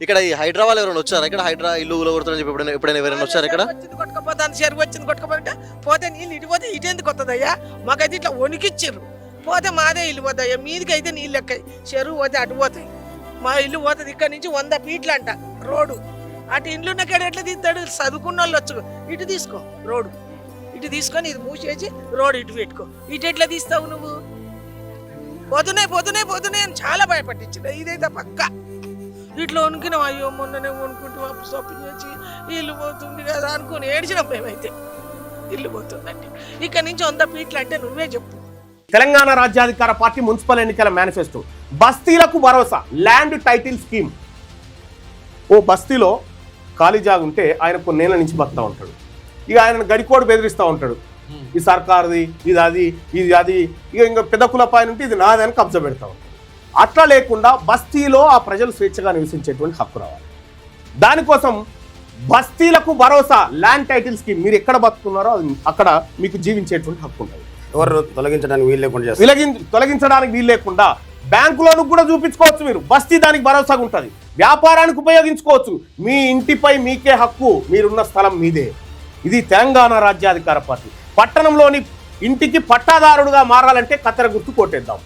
ఇక్కడ ఈ హైదరాబాద్ ఎవరైనా వచ్చారా? ఇక్కడ హైడ్రా ఇల్లు కొడుతుందని చెప్పి ఎప్పుడైనా ఎప్పుడైనా ఎవరైనా వచ్చారు ఇక్కడ? వచ్చింది కొట్టుకపోతాను చెరువు వచ్చింది కొట్టుకపోతే పోతే నీళ్ళు ఇటు పోతే ఇటు ఎందుకు వస్తుందయ్యా మాకైతే ఇట్లా వణికిచ్చారు పోతే మాదే ఇల్లు పోతాయ్యా మీదికి అయితే నీళ్ళు ఎక్కాయి. చెరువు పోతే అటు పోతాయి. మా ఇల్లు పోతుంది ఇక్కడ నుంచి వంద ఫీట్లు అంట రోడ్డు. అటు ఇండ్లు ఉన్న కాడ ఎట్లా తీస్తాడు? చదువుకున్న వాళ్ళు వచ్చు ఇటు తీసుకో రోడ్డు. ఇటు తీసుకొని ఇది మూసేసి రోడ్డు ఇటు పెట్టుకో. ఇటు ఎట్లా తీస్తావు నువ్వు? పోతున్నాయి పోతున్నాయి పోతున్నాయి అని చాలా భయపట్టించింది ఇదైతే పక్క. ఇట్లా వణుకినాం. అయ్యో మొన్ననే వణుకుంటూ అప్పు సప్పు చేసి ఇల్లు పోతుంది కదా అనుకుని ఏడ్చినాం మేమైతే. ఇల్లు పోతుందంటే. ఇక్కడ నుంచి వంద ఫీట్లు అంటే నువ్వే చెప్పు. తెలంగాణ రాజ్యాధికార పార్టీ మున్సిపల్ ఎన్నికల మేనిఫెస్టో. బస్తీలకు భరోసా ల్యాండ్ టైటిల్ స్కీమ్. ఓ బస్తీలో ఖాళీ జాగా ఉంటే ఆయన కొన్నేళ్ళ నుంచి బతుతా ఉంటాడు. ఇక ఆయన గడికోడు బెదిరిస్తూ ఉంటాడు. ఈ సర్కారుది ఇది అది ఇది అది. ఇక ఇంకా పెద్ద కులపాయన ఉంటే ఇది నాదని కబ్జా పెడతా ఉంటాడు. అట్లా లేకుండా బస్తీలో ఆ ప్రజలు స్వేచ్ఛగా నివసించేటువంటి హక్కు రావాలి. దానికోసం బస్తీలకు భరోసా ల్యాండ్ టైటిల్ స్కీమ్ మీరు ఎక్కడ బతుకున్నారో అక్కడ మీకు జీవించేటువంటి హక్కు ఉంటుంది. ఎవరు తొలగించడానికి వీలు లేకుండా తొలగించడానికి వీలు లేకుండా బ్యాంకులోను కూడా చూపించుకోవచ్చు మీరు. బస్తీ దానికి భరోసాగా ఉంటుంది. వ్యాపారానికి ఉపయోగించుకోవచ్చు. మీ ఇంటిపై మీకే హక్కు మీరున్న స్థలం మీదే. ఇది తెలంగాణ రాజ్యాధికార పార్టీ. పట్టణంలోని ఇంటికి పట్టాదారుడుగా మారాలంటే కత్తెర గుర్తు కొట్టేద్దాం